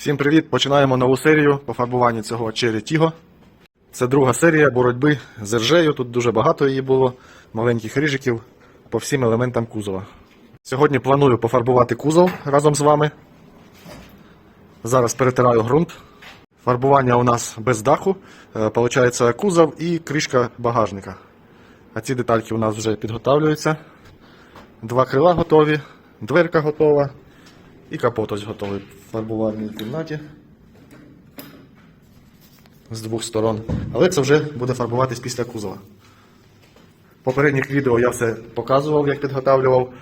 Всім привіт! Починаємо нову серію по фарбуванню цього Cherry Tiggo. Це друга серія боротьби з ржею. Тут дуже багато її було, маленьких рижиків по всім елементам кузова. Сьогодні планую пофарбувати кузов разом з вами. Зараз перетираю ґрунт. Фарбування у нас без даху. Е, Получається кузов і кришка багажника. А ці детальки у нас вже підготавлюються. Два крила готові, дверка готова. І капот ось готовий фарбувальній кімнаті. З двох сторон. Але це вже буде фарбуватись після кузова. В попередніх відео я все показував, як підготавлював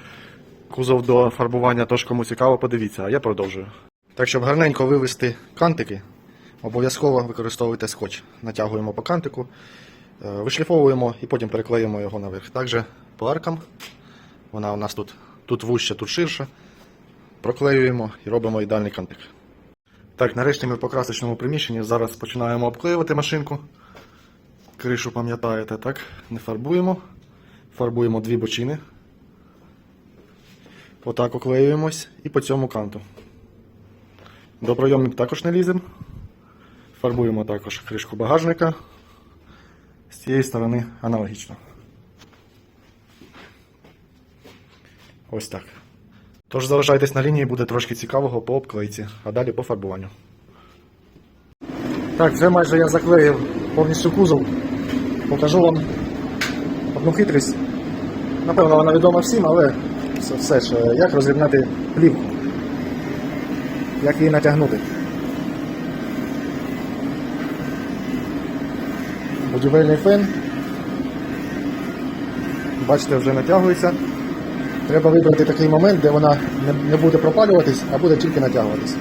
кузов до фарбування, тож кому цікаво, подивіться, а я продовжую. Так, щоб гарненько вивести кантики, обов'язково використовуйте скотч. Натягуємо по кантику, е, вишліфовуємо і потім переклеїмо його наверх. Також по аркам. Вона у нас тут, тут вужче, тут ширше проклеюємо і робимо ідеальний кантик. Так, нарешті ми в покрасочному приміщенні. Зараз починаємо обклеювати машинку. Кришу пам'ятаєте, так? Не фарбуємо. Фарбуємо дві бочини. Отак оклеюємось і по цьому канту. До пройомник також не ліземо. Фарбуємо також кришку багажника. З цієї сторони аналогічно. Ось так. Тож залишайтесь на лінії, буде трошки цікавого по обклейці, а далі по фарбуванню. Так, вже майже я заклеїв повністю кузов. Покажу вам одну хитрість. Напевно, вона відома всім, але все, ж, е, як розрівняти плівку. Як її натягнути. Будівельний фен. Бачите, вже натягується. Треба вибрати такий момент, де вона не, буде пропалюватись, а буде тільки натягуватись.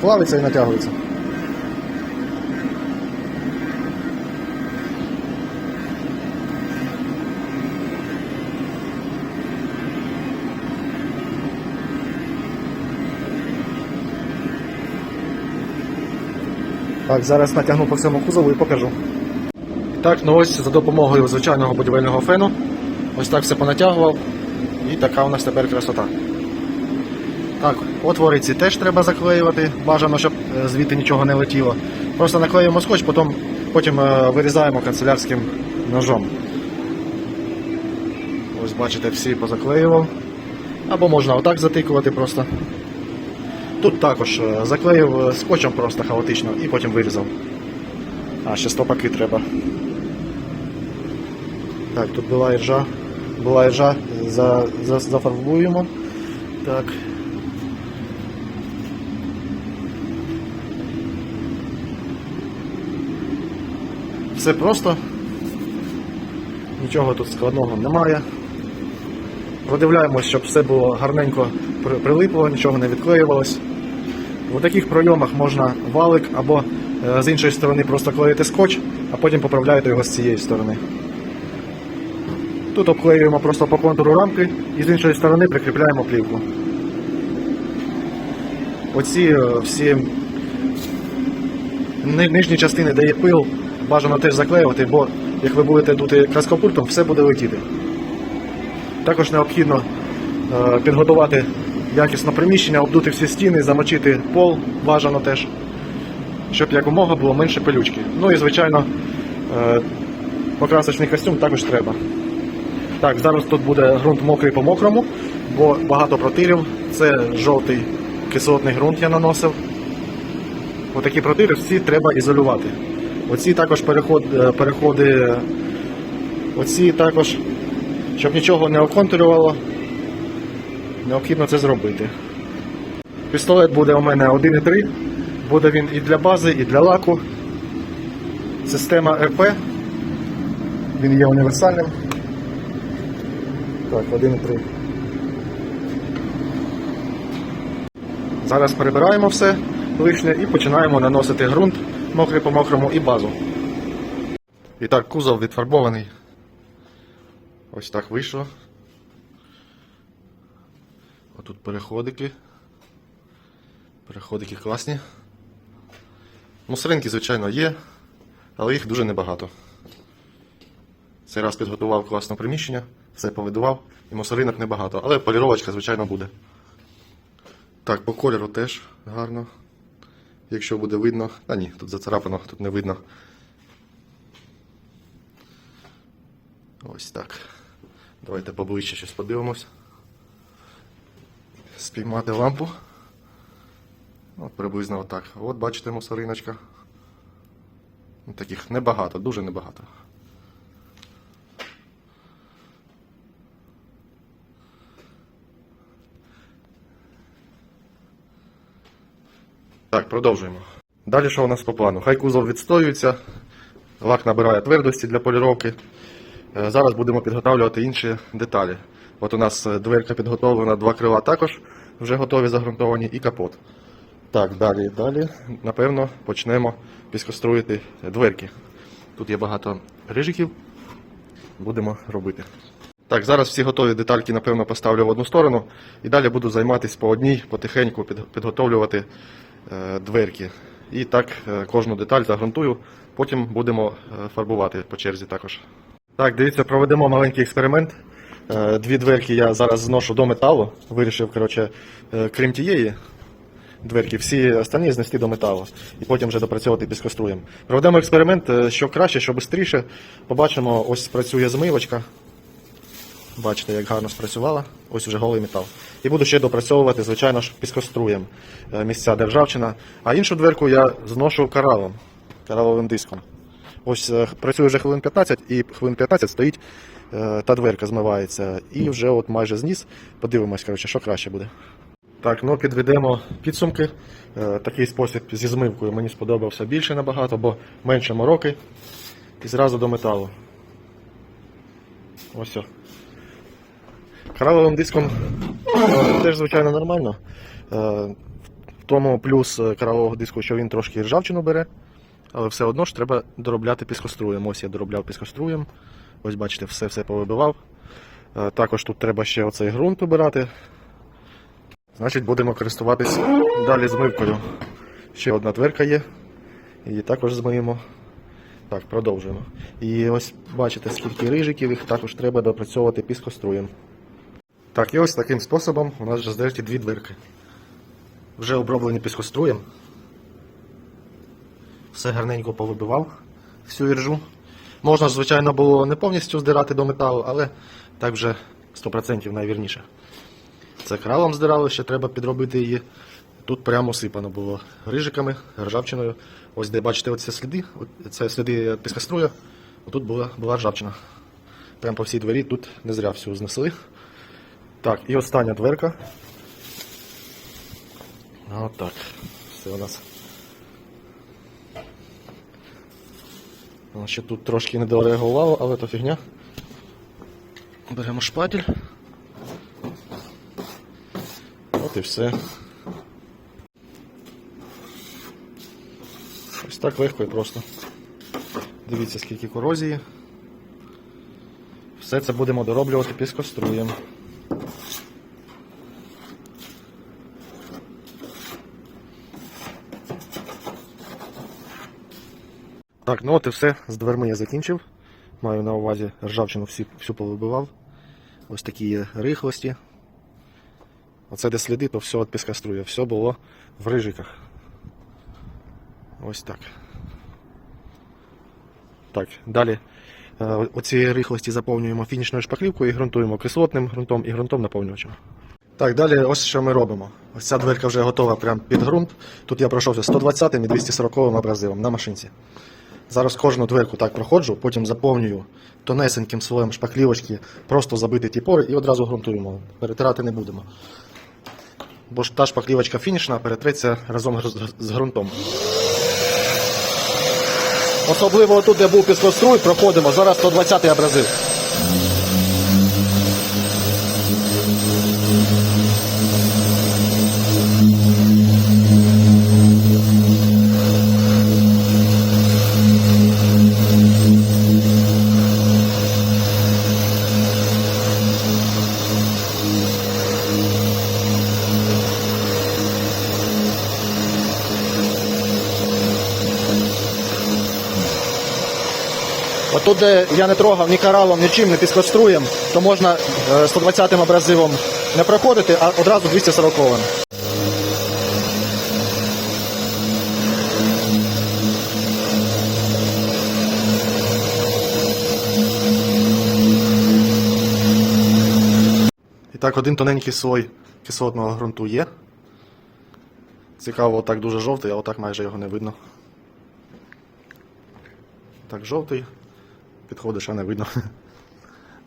Плавиться і натягується. Так, зараз натягну по всьому кузову і покажу. Так, ну ось за допомогою звичайного будівельного фену. Ось так все понатягував. І така у нас тепер красота. Так, отвори ці теж треба заклеювати. Бажано, щоб е, звідти нічого не летіло. Просто наклеюємо скотч, потім, потім е, вирізаємо канцелярським ножом. Ось бачите, всі позаклеював. Або можна отак затикувати просто. Тут також е, заклеїв е, скотчем просто хаотично і потім вирізав. А, ще стопаки треба. Так, тут була іржа. Була іржа, за, за, зафарбуємо. Так. Все просто. Нічого тут складного немає. Продивляємось, щоб все було гарненько прилипло, нічого не відклеювалось. У таких пройомах можна валик або е, з іншої сторони просто клеїти скотч, а потім поправляєте його з цієї сторони. Тут обклеюємо просто по контуру рамки і з іншої сторони прикріпляємо плівку. Оці е, всі нижні частини, де є пил, бажано теж заклеювати, бо як ви будете дути краскопультом, все буде летіти. Також необхідно е, підготувати якісно приміщення, обдути всі стіни, замочити пол, бажано теж, щоб якомога було менше пилючки. Ну і, звичайно, е, покрасочний костюм також треба. Так, зараз тут буде ґрунт мокрий по мокрому, бо багато протирів. Це жовтий кислотний ґрунт я наносив. Отакі протири всі треба ізолювати. Оці також переход, е, переходи, оці також щоб нічого не оконтурювало, необхідно це зробити. Пістолет буде у мене 1,3, буде він і для бази, і для лаку. Система РП. Він є універсальним. Так, 1,3. Зараз перебираємо все лишнє і починаємо наносити ґрунт мокрий по мокрому і базу. І так, кузов відфарбований. Ось так вийшло. Отут переходики. Переходики класні. Мусоринки, звичайно, є, але їх дуже небагато. Цей раз підготував класне приміщення, все повидував, і мусоринок небагато, але поліровочка, звичайно, буде. Так, по кольору теж гарно. Якщо буде видно. А ні, тут зацарапано, тут не видно. Ось так. Давайте поближче щось подивимось. Спіймати лампу. От приблизно отак. От бачите мусориночка. Ну, Таких небагато, дуже небагато. Так, продовжуємо. Далі що у нас по плану? Хай кузов відстоюється, лак набирає твердості для поліровки. Е, Зараз будемо підготовлювати інші деталі. От у нас е, дверка підготовлена, два крила також вже готові загрунтовані і капот. Так, далі, далі, напевно, почнемо піскоструїти дверки. Тут є багато рижиків, будемо робити. Так, зараз всі готові детальки, напевно, поставлю в одну сторону. І далі буду займатися по одній, потихеньку підготовлювати е, дверки. І так е, кожну деталь загрунтую, потім будемо фарбувати по черзі також. Так, дивіться, проведемо маленький експеримент. Е, Дві дверки я зараз зношу до металу. Вирішив, коротше, е, крім тієї дверки, всі останні знести до металу і потім вже допрацьовувати піскоструєм. Проведемо експеримент, е, що краще, що швидше. Побачимо, ось працює змивочка. Бачите, як гарно спрацювала. Ось вже голий метал. І буду ще допрацьовувати, звичайно ж, піскоструєм місця державчина. А іншу дверку я зношу каралом, караловим диском. Ось е, працює вже хвилин 15, і хвилин 15 стоїть е, та дверка змивається. І вже от майже зніс. Подивимось, коротше, що краще буде. Так, ну підведемо підсумки. Е, Такий спосіб зі змивкою мені сподобався більше набагато, бо менше мороки і зразу до металу. Ось. о. Кораловим диском теж, звичайно, нормально. В тому плюс коралового диску, що він трошки ржавчину бере, але все одно ж треба доробляти піскоструєм. Ось я доробляв піскоструєм. Ось бачите, все все повибивав. Е, Також тут треба ще оцей ґрунт обирати. Значить, будемо користуватись далі змивкою. Ще одна дверка є. Її також змиємо. Так, продовжуємо. І ось бачите, скільки рижиків, їх також треба допрацьовувати піскоструєм. Так, і ось таким способом у нас вже здерті дві дверки. Вже оброблені піскоструєм. Все гарненько повибивав всю іржу. Можна, ж, звичайно, було не повністю здирати до металу, але так вже 100% найвірніше. Це кралом здирали, ще треба підробити її. Тут прямо сипано було рижиками, ржавчиною. Ось де бачите оці сліди, от це сліди піскоструя. Тут була, була ржавчина. Прямо по всій двері тут не зря всю знесли. Так, і остання дверка. Отак. Все у нас. Ще тут трошки не дореагувало, але то фігня. Беремо шпатель. От і все. Ось так легко і просто. Дивіться, скільки корозії. Все це будемо дороблювати піскоструєм. Так, ну от і все. З дверми я закінчив. Маю на увазі ржавчину всі, всю повибивав. Ось такі є рихлості. Оце де сліди, то все від піскоструя. Все було в рижиках. Ось так. Так, далі е, оці рихлості заповнюємо фінішною шпаклівкою і ґрунтуємо кислотним ґрунтом і ґрунтом наповнювачем. Так, далі ось що ми робимо. Ось ця дверка вже готова прямо під ґрунт. Тут я пройшовся 120 і 240 абразивом на машинці. Зараз кожну дверку так проходжу, потім заповнюю тонесеньким слоєм шпаклівочки, просто забити ті пори і одразу ґрунтуємо. Перетирати не будемо. Бо ж та шпаклівочка фінішна перетреться разом з ґрунтом. Особливо тут, де був піскоструй, проходимо. Зараз 120-й абразив. Тут, де я не трогав ні каралом, нічим, не піскоструєм, то можна е, 120-м абразивом не проходити, а одразу 240-м. І так, один тоненький слой кислотного ґрунту є. Цікаво, отак дуже жовтий, а отак майже його не видно. Так, жовтий. Підходиш, а не видно.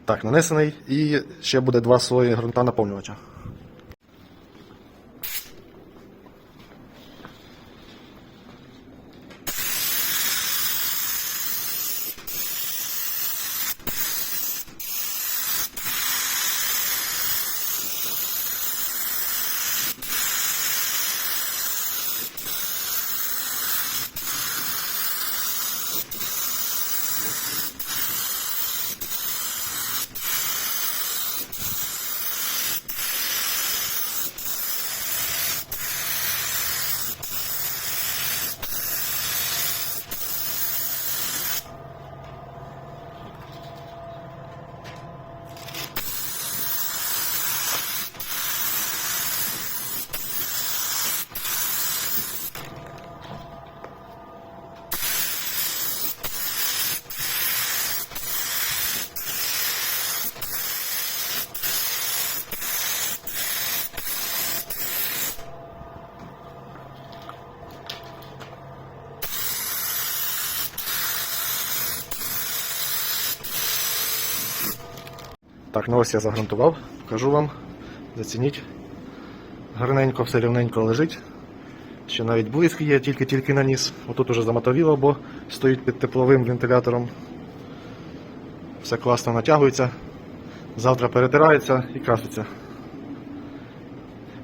Так, нанесений. І ще буде два слої ґрунта наповнювача. Так, ну ось я загрунтував, покажу вам. Зацініть. Гарненько, все рівненько лежить. Ще навіть блиск є, тільки-тільки наніс. Отут уже замотовіло, бо стоїть під тепловим вентилятором. Все класно натягується. Завтра перетирається і краситься.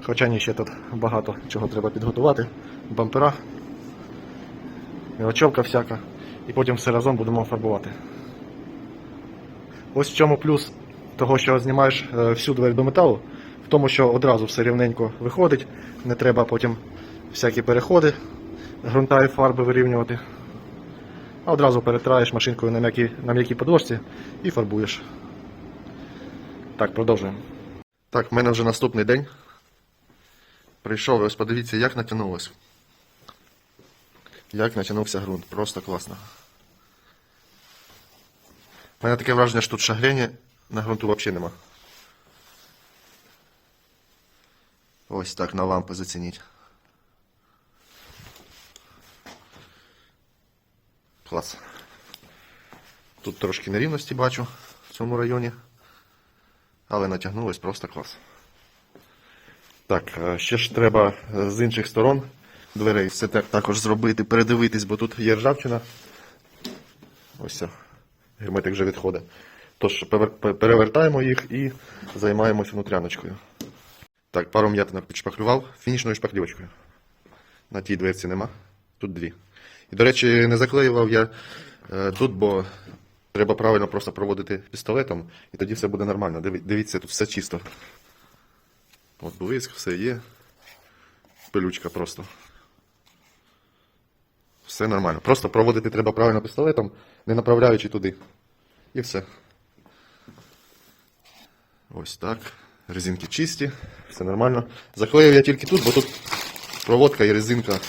Хоча ні, ще тут багато чого треба підготувати. Бампера, мілочовка всяка. І потім все разом будемо фарбувати. Ось в чому плюс того, що знімаєш е, всю двері до металу, в тому, що одразу все рівненько виходить, не треба потім всякі переходи, ґрунта і фарби вирівнювати. А одразу перетираєш машинкою на м'якій, на м'якій подложці і фарбуєш. Так, продовжуємо. Так, в мене вже наступний день. Прийшов, ось подивіться, як натягнулось. Як натягнувся ґрунт. Просто класно. У мене таке враження, що тут шагрені на ґрунту взагалі нема. Ось так на лампи зацініть. Клас. Тут трошки нерівності бачу в цьому районі. Але натягнулось просто клас. Так, е, ще ж треба е, з інших сторон дверей все так також зробити, передивитись, бо тут є ржавчина. Ось все. Герметик вже відходить. Тож перевертаємо їх і займаємось внутряночкою. Так, пару м'ятинок підшпаклював фінішною шпаклівочкою. На тій дверці нема. Тут дві. І, до речі, не заклеював я е, тут, бо треба правильно просто проводити пістолетом, і тоді все буде нормально. Дивіться, тут все чисто. От блиск, все є. Пилючка просто. Все нормально. Просто проводити треба правильно пістолетом, не направляючи туди. І все. Ось так. Резинки чисті, все нормально. Заклеїв я тільки тут, бо тут проводка і резинка.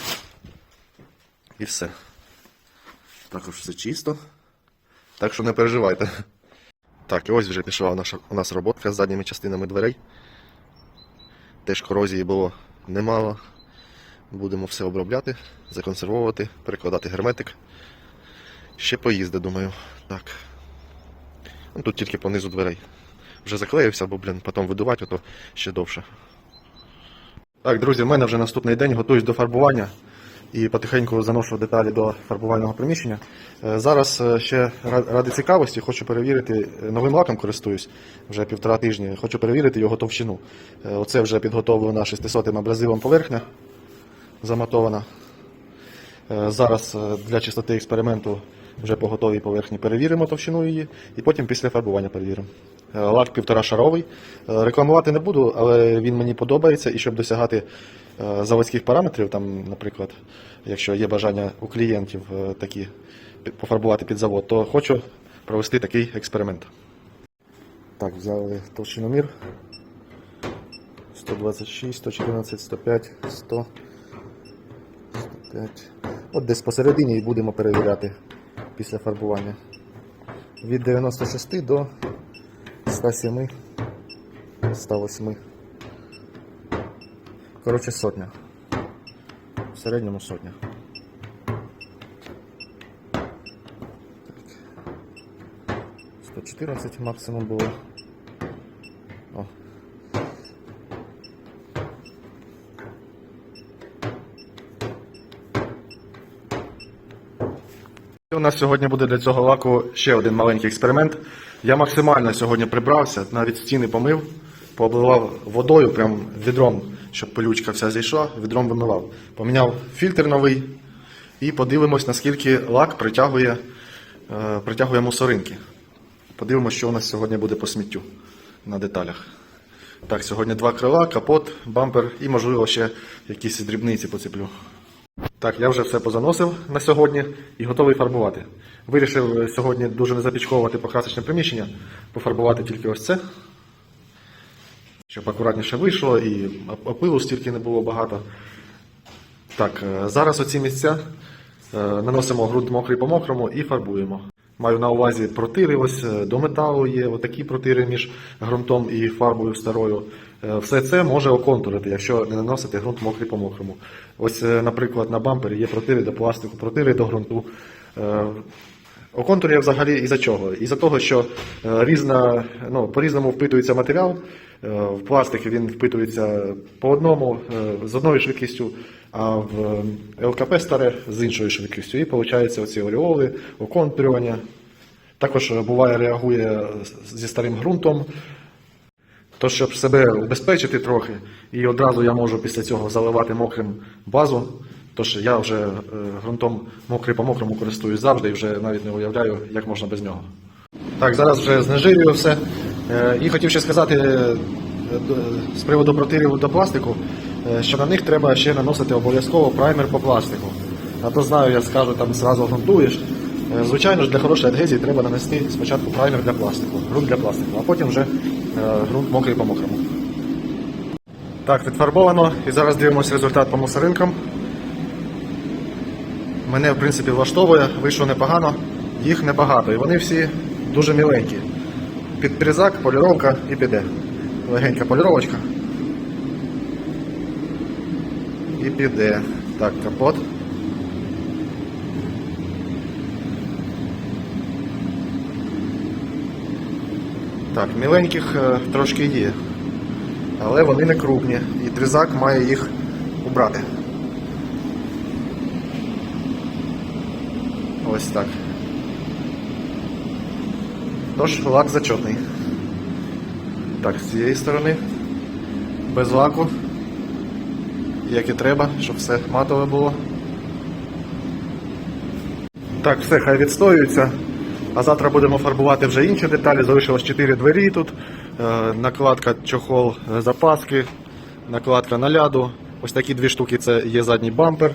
І все. Також все чисто. Так що не переживайте. Так, і ось вже пішла наша, у нас роботка з задніми частинами дверей. Теж корозії було немало. Будемо все обробляти, законсервовувати, перекладати герметик. Ще поїзди, думаю. Так. Ну, тут тільки по низу дверей. Вже заклеївся, бо, блін, потім видувати, то ще довше. Так, друзі, в мене вже наступний день готуюсь до фарбування і потихеньку заношу деталі до фарбувального приміщення. Е, Зараз е, ще ради цікавості хочу перевірити, е, новим лаком користуюсь вже півтора тижні, хочу перевірити його товщину. Оце вже підготовлена 600 абразивом поверхня заматована. Е, Зараз для чистоти експерименту вже по готовій поверхні перевіримо товщину її і потім після фарбування перевіримо. Е, Лак півтора шаровий. Е, Рекламувати не буду, але він мені подобається і щоб досягати е, заводських параметрів, там, наприклад, якщо є бажання у клієнтів такі пофарбувати під завод, то хочу провести такий експеримент. Так, взяли толщиномір. 126, 114, 105, 100, 105. От десь посередині і будемо перевіряти після фарбування. Від 96 до 107, 108. Коротше, сотня. В середньому сотня. Так. 114 максимум було. О. У нас сьогодні буде для цього лаку ще один маленький експеримент. Я максимально сьогодні прибрався, навіть стіни помив, пообливав водою, прям відром, щоб пилючка вся зійшла, відром вимивав. Поміняв фільтр новий і подивимось, наскільки лак притягує, е, притягує мусоринки. Подивимось, що у нас сьогодні буде по сміттю на деталях. Так, сьогодні два крила, капот, бампер і, можливо, ще якісь дрібниці поцеплю. Так, я вже все позаносив на сьогодні і готовий фарбувати. Вирішив сьогодні дуже не запічковувати покрасочне приміщення, пофарбувати тільки ось це, щоб акуратніше вийшло і оп- опилу стільки не було багато. Так, е, зараз оці місця е, наносимо ґрунт мокрий по мокрому і фарбуємо. Маю на увазі протири, ось е, до металу є, отакі протири між ґрунтом і фарбою старою. Все це може оконтурити, якщо не наносити ґрунт мокрий по мокрому. Ось, наприклад, на бампері є протири до пластику, протири до ґрунту. Е, Оконтурює взагалі із-за чого? Із-за того, що е, різна, ну, по-різному впитується матеріал. Е, В пластик він впитується по одному е, з одною швидкістю, а в ЛКП старе з іншою швидкістю. І виходить оці оріоли, оконтурювання. Також буває реагує зі старим ґрунтом. То, щоб себе убезпечити трохи, і одразу я можу після цього заливати мокрим базу. Тож я вже е, ґрунтом мокрий по мокрому користуюсь завжди і вже навіть не уявляю, як можна без нього. Так, зараз вже знежирюю все. Е, І хотів ще сказати е, з приводу протирів до пластику, що на них треба ще наносити обов'язково праймер по пластику. А то знаю, я скажу, там зразу ґрунтуєш. Звичайно ж, для хорошої адгезії треба нанести спочатку праймер для пластику, ґрунт для пластику, а потім вже ґрунт мокрий по мокрому. Так, відфарбовано і зараз дивимося результат по мусоринкам. Мене, в принципі, влаштовує, вийшло непогано, їх небагато, і вони всі дуже міленькі. Під призак, поліровка і піде. Легенька поліровочка. І піде. Так, капот. Так, міленьких е, трошки є. Але вони не крупні. І тризак має їх убрати. Ось так. Тож лак зачетний. Так, з цієї сторони. Без лаку. Як і треба, щоб все матове було. Так, все, хай відстоюється. А завтра будемо фарбувати вже інші деталі. Залишилось 4 двері тут. Е, накладка чохол е, запаски, накладка наляду. Ось такі дві штуки це є задній бампер.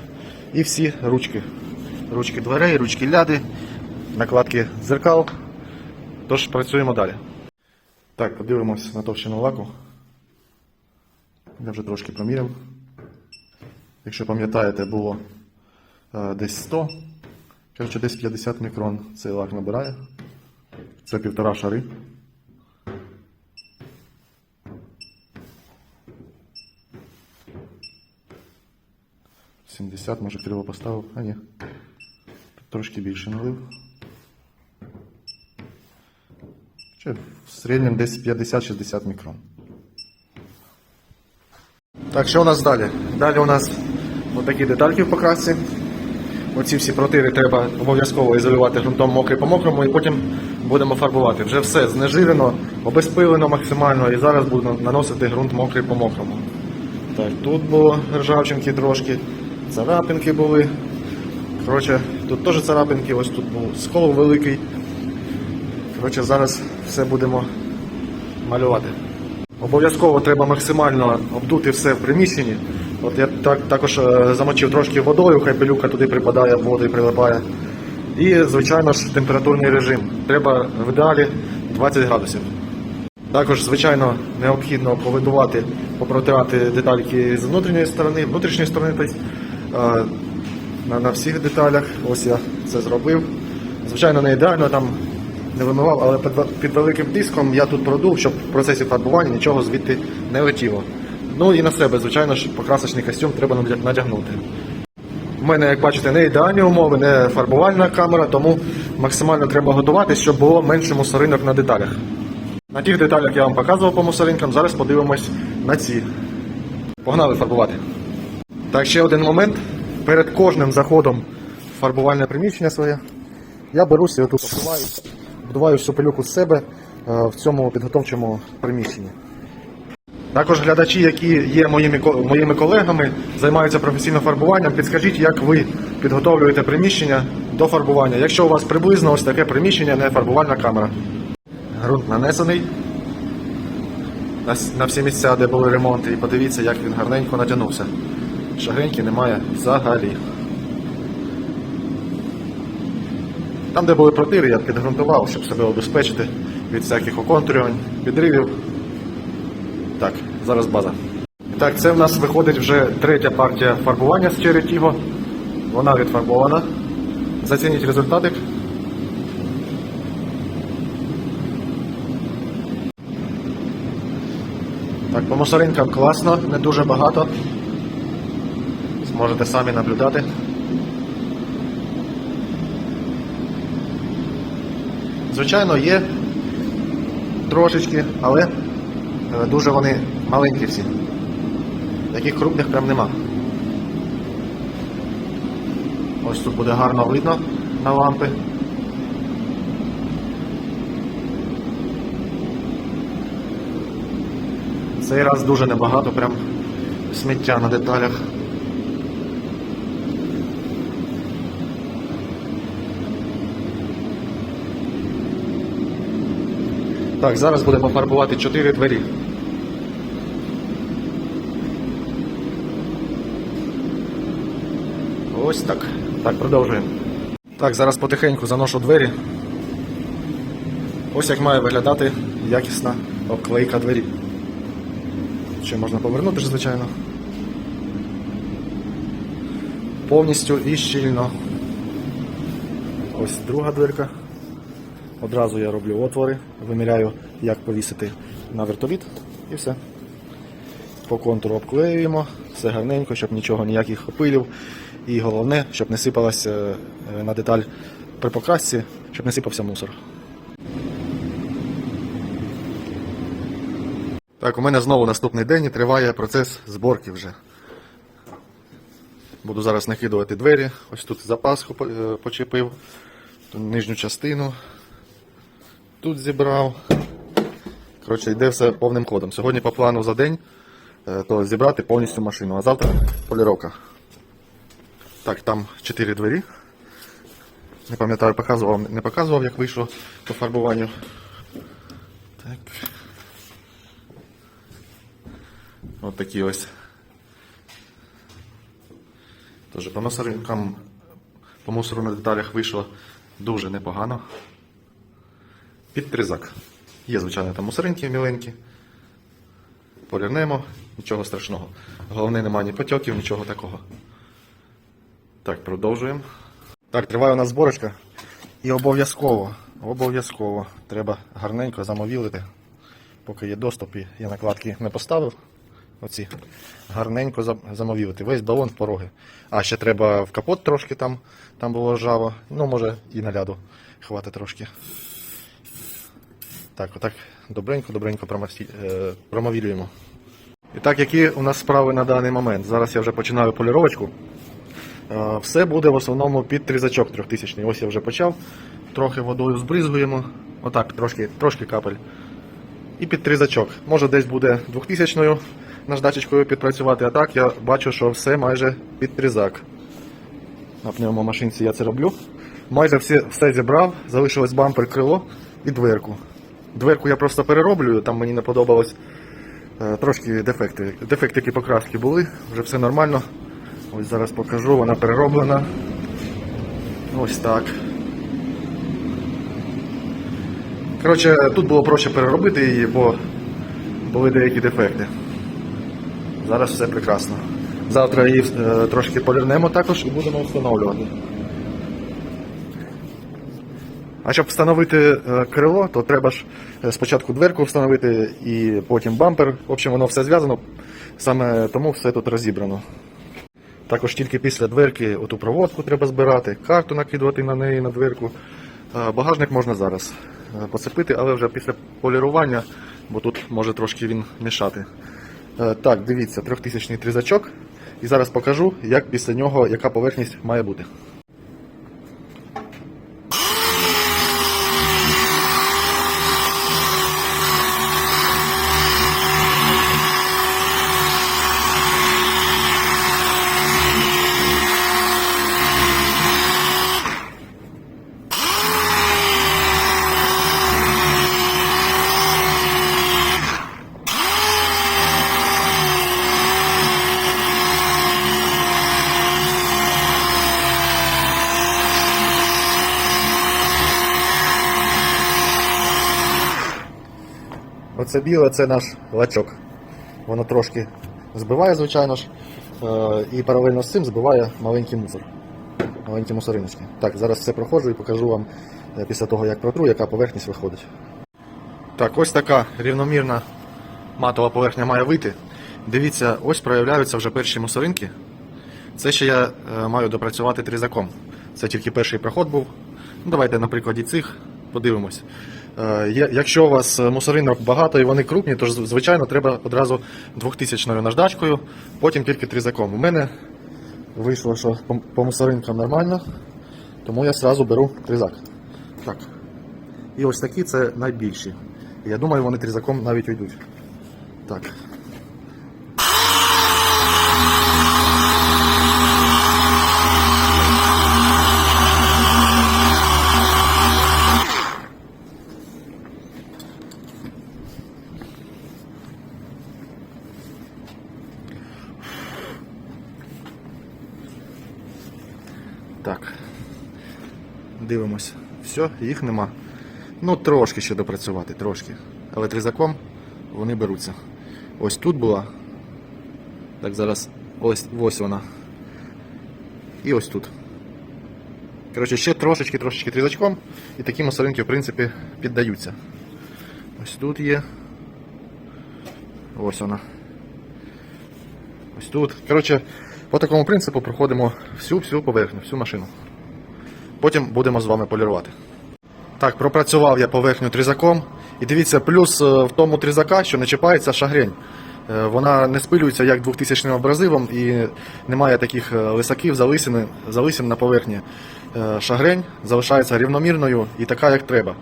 І всі ручки. Ручки дверей, ручки ляди, накладки дзеркал. Тож працюємо далі. Так, подивимось на товщину лаку. Я вже трошки проміряв. Якщо пам'ятаєте, було е, десь 100. Коротше, десь 50 мікрон цей лак набирає. Це півтора шари. Сімдесят, може криво поставив, а ні. Трошки більше налив. Чи в середньому десь 50-60 мікрон. Так, що у нас далі? Далі у нас отакі детальки в покрасці. Оці всі протири треба обов'язково ізолювати ґрунтом мокрий по мокрому і потім будемо фарбувати. Вже все знежирено, обезпилено максимально і зараз буду наносити ґрунт мокрий по мокрому. Так, тут було ржавчинки трошки, царапинки були. Коротше, тут теж царапинки, ось тут був скол великий. Коротше, зараз все будемо малювати. Обов'язково треба максимально обдути все в приміщенні. От я так, також е, замочив трошки водою, хай пилюка туди припадає, воду і прилипає. І, звичайно ж, температурний режим. Треба в ідеалі 20 градусів. Також, звичайно, необхідно повидувати, попротирати детальки з внутрішньої сторони, внутрішньої сторони, тобто, е, на, на всіх деталях. Ось я це зробив. Звичайно, не ідеально там не вимивав, але під, під великим тиском я тут продув, щоб в процесі фарбування нічого звідти не летіло. Ну і на себе, звичайно ж, покрасочний костюм треба надягнути. У мене, як бачите, не ідеальні умови, не фарбувальна камера, тому максимально треба готуватись, щоб було менше мусоринок на деталях. На тих деталях я вам показував по мусоринкам, зараз подивимось на ці. Погнали фарбувати. Так, ще один момент. Перед кожним заходом фарбувальне приміщення своє я беруся і отут обдуваю, обдуваю всю пилюку з себе е, в цьому підготовчому приміщенні. Також глядачі, які є моїми, моїми колегами, займаються професійним фарбуванням, підскажіть, як ви підготовлюєте приміщення до фарбування. Якщо у вас приблизно ось таке приміщення, не фарбувальна камера. Грунт нанесений на, на всі місця, де були ремонти, і подивіться, як він гарненько натягнувся. Шагреньки немає взагалі. Там, де були протири, я підґрунтував, щоб себе обезпечити від всяких оконтурювань, підривів. Так, зараз база. Так, це в нас виходить вже третя партія фарбування з Tigo. Вона відфарбована. Зацініть результатик. Так, по мусоринкам класно, не дуже багато. Зможете самі наблюдати. Звичайно, є трошечки, але е, дуже вони маленькі всі. Таких крупних прям нема. Ось тут буде гарно видно на лампи. Цей раз дуже небагато, прям сміття на деталях. Так, зараз будемо фарбувати 4 двері. Ось так. Так, продовжуємо. Так, зараз потихеньку заношу двері. Ось як має виглядати якісна обклейка двері. Ще можна повернути, ж, звичайно. Повністю і щільно. Ось друга дверка. Одразу я роблю отвори, виміряю, як повісити на вертоліт і все. По контуру обклеюємо, все гарненько, щоб нічого ніяких опилів. І головне, щоб не сипалася е, на деталь при покрасці, щоб не сипався мусор. Так, у мене знову наступний день і триває процес зборки вже. Буду зараз накидувати двері. Ось тут запаску е, почепив, нижню частину. Тут зібрав. Коротше, йде все повним ходом. Сьогодні по плану за день е, то зібрати повністю машину, а завтра поліровка. Так, там 4 двері. Не пам'ятаю, показував, не показував, як вийшло по фарбуванню. Так. От такі ось. Тож по мусоринкам, по мусору на деталях вийшло дуже непогано. Під тризак. Є, звичайно, там мусоринки міленькі. Полірнемо, нічого страшного. Головне, немає ні потьоків, нічого такого. Так, продовжуємо. Так, триває у нас зборочка. І обов'язково, обов'язково треба гарненько замовілити, поки є доступ і я накладки не поставив. Оці гарненько замовілити. Весь балон в пороги. А ще треба в капот трошки там, там було ржаво. Ну, може, і наляду хватить трошки. Так, отак добренько, добренько промовсі- е. І так, які у нас справи на даний момент? Зараз я вже починаю поліровочку. Е, Все буде в основному під трізачок трьохтисячний. Ось я вже почав. Трохи водою збризгуємо. Отак, трошки, трошки капель. І під трізачок. Може десь буде 2000 наждачечкою підпрацювати, а так я бачу, що все майже під трізак. На пневмомашинці я це роблю. Майже все, все зібрав, залишилось бампер, крило і дверку. Дверку я просто перероблюю, там мені не подобалось е, трошки дефекти. Дефектики покраски були, вже все нормально. Ось зараз покажу, вона перероблена. Ось так. Коротше, Тут було проще переробити її, бо були деякі дефекти. Зараз все прекрасно. Завтра її е, трошки повернемо також і будемо встановлювати. А щоб встановити е, крило, то треба ж е, спочатку дверку встановити і потім бампер. В общем, воно все зв'язано. Саме тому все тут розібрано. Також тільки після дверки оту проводку треба збирати, карту накидувати на неї на дверку. Е, Багажник можна зараз поцепити, але вже після полірування, бо тут може трошки він мішати. Так, дивіться, трьохтисячний трізачок. І зараз покажу, як після нього яка поверхність має бути. Оце біле це наш лачок. Воно трошки збиває, звичайно ж. е, І паралельно з цим збиває маленький мусор. Маленькі мусориночки. Так, зараз все проходжу і покажу вам е, після того, як протру, яка поверхність виходить. Так, ось така рівномірна матова поверхня має вийти. Дивіться, ось проявляються вже перші мусоринки. Це ще я е, маю допрацювати трізаком. Це тільки перший проход був. Ну, давайте на прикладі цих подивимось. Е, Якщо у вас е, мусоринок багато і вони крупні, то звичайно треба одразу 2000 наждачкою, потім тільки трізаком. У мене вийшло, що по, мусоринкам нормально, тому я одразу беру трізак. Так. І ось такі це найбільші. Я думаю, вони трізаком навіть уйдуть. Так. Так. Дивимось. Все, їх нема. Ну, трошки ще допрацювати, трошки. Але тризаком вони беруться. Ось тут була. Так, зараз ось, ось вона. І ось тут. Коротше, ще трошечки, трошечки трізачком. І такі масоринки, в принципі, піддаються. Ось тут є. Ось вона. Ось тут. Коротше, по такому принципу проходимо всю-всю поверхню, всю машину. Потім будемо з вами полірувати. Так, пропрацював я поверхню трізаком. І дивіться, плюс е, в тому трізака, що не чіпається шагрень. Е, Вона не спилюється як 2000 абразивом і немає таких е, лисаків, залисин, залисин на поверхні. Е, Шагрень залишається рівномірною і така, як треба.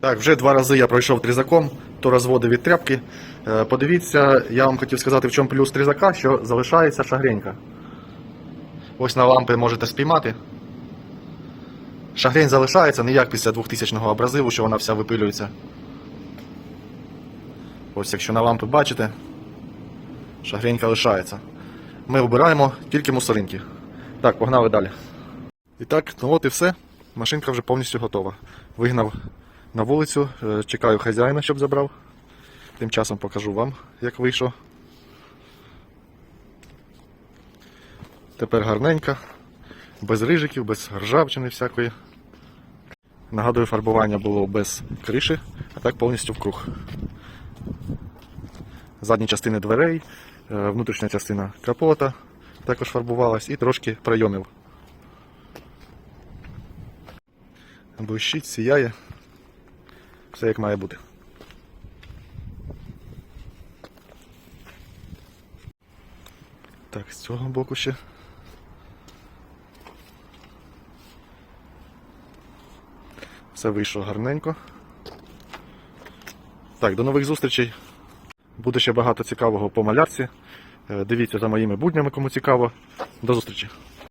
Так, вже два рази я пройшов трізаком, то розводив від тряпки. Е, Подивіться, я вам хотів сказати, в чому плюс трізака, що залишається шагренька. Ось на лампи можете спіймати. Шагрень залишається не як після 2000-го абразиву, що вона вся випилюється. Ось якщо на лампи бачите, шагренька лишається. Ми обираємо тільки мусоринки. Так, погнали далі. І так, ну от і все. Машинка вже повністю готова. Вигнав на вулицю, е, чекаю хазяїна, щоб забрав. Тим часом покажу вам, як вийшов. Тепер гарненька, без рижиків, без ржавчини всякої. Нагадую, фарбування було без криші, а так повністю в круг. Задні частини дверей, е, внутрішня частина капота також фарбувалась і трошки прийомів. Блищить, сіяє. Все як має бути. Так, з цього боку ще. Все вийшло гарненько. Так, до нових зустрічей. Буде ще багато цікавого по малярці. Е, Дивіться за моїми буднями, кому цікаво. До зустрічі.